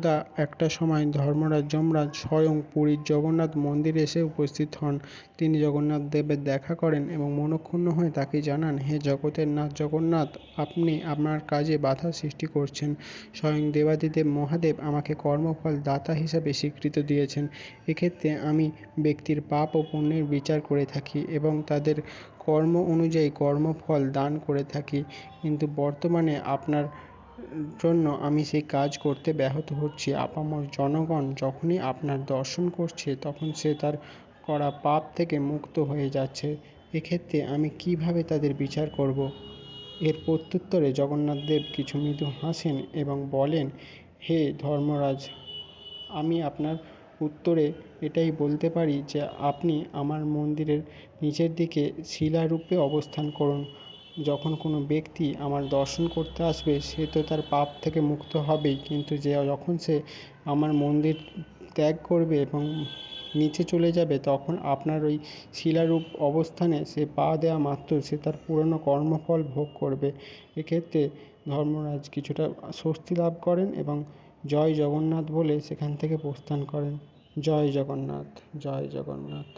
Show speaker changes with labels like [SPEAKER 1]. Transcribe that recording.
[SPEAKER 1] একদা একটা সময় ধর্মরাজ যমরাজ স্বয়ং পুরীর জগন্নাথ মন্দিরে এসে উপস্থিত হন। তিনি জগন্নাথ দেবের দেখা করেন এবং মনঃক্ষুণ্ণ হয়ে তাকে জানান, হে জগতের নাথ জগন্নাথ, আপনি আমার কাজে বাধা সৃষ্টি করছেন। স্বয়ং দেবাদিদেব মহাদেব আমাকে কর্মফল দাতা হিসাবে স্বীকৃতি দিয়েছেন। এক্ষেত্রে আমি ব্যক্তির পাপ ও পুণ্যের বিচার করে থাকি এবং তাদের কর্ম অনুযায়ী কর্মফল দান করে থাকি। কিন্তু বর্তমানে আপনার জন্য আমি সেই কাজ করতে ব্যাহত হচ্ছি। আপামর জনগণ যখনই আপনার দর্শন করছে, তখন সে তার করা পাপ থেকে মুক্ত হয়ে যাচ্ছে। এক্ষেত্রে আমি কীভাবে তাদের বিচার করব? এর প্রত্যুত্তরে জগন্নাথ দেব কিছু মৃদু হাসেন এবং বলেন, হে ধর্মরাজ, আমি আপনার উত্তরে এটাই বলতে পারি যে, আপনি আমার মন্দিরের নিচের দিকে শিলারূপে অবস্থান করুন। যখন কোনো ব্যক্তি আমার দর্শন করতে আসবে, সে তো তার পাপ থেকে মুক্ত হবেই। কিন্তু যে যখন সে আমার মন্দির ত্যাগ করবে এবং নিচে চলে যাবে, তখন আপনার ওই শিলারূপ অবস্থানে সে পা দেওয়া মাত্র সে তার পুরনো কর্মফল ভোগ করবে। এক্ষেত্রে ধর্মরাজ কিছুটা স্বস্তি লাভ করেন এবং জয় জগন্নাথ বলে সেখান থেকে প্রস্থান করেন। জয় জগন্নাথ জয় জগন্নাথ।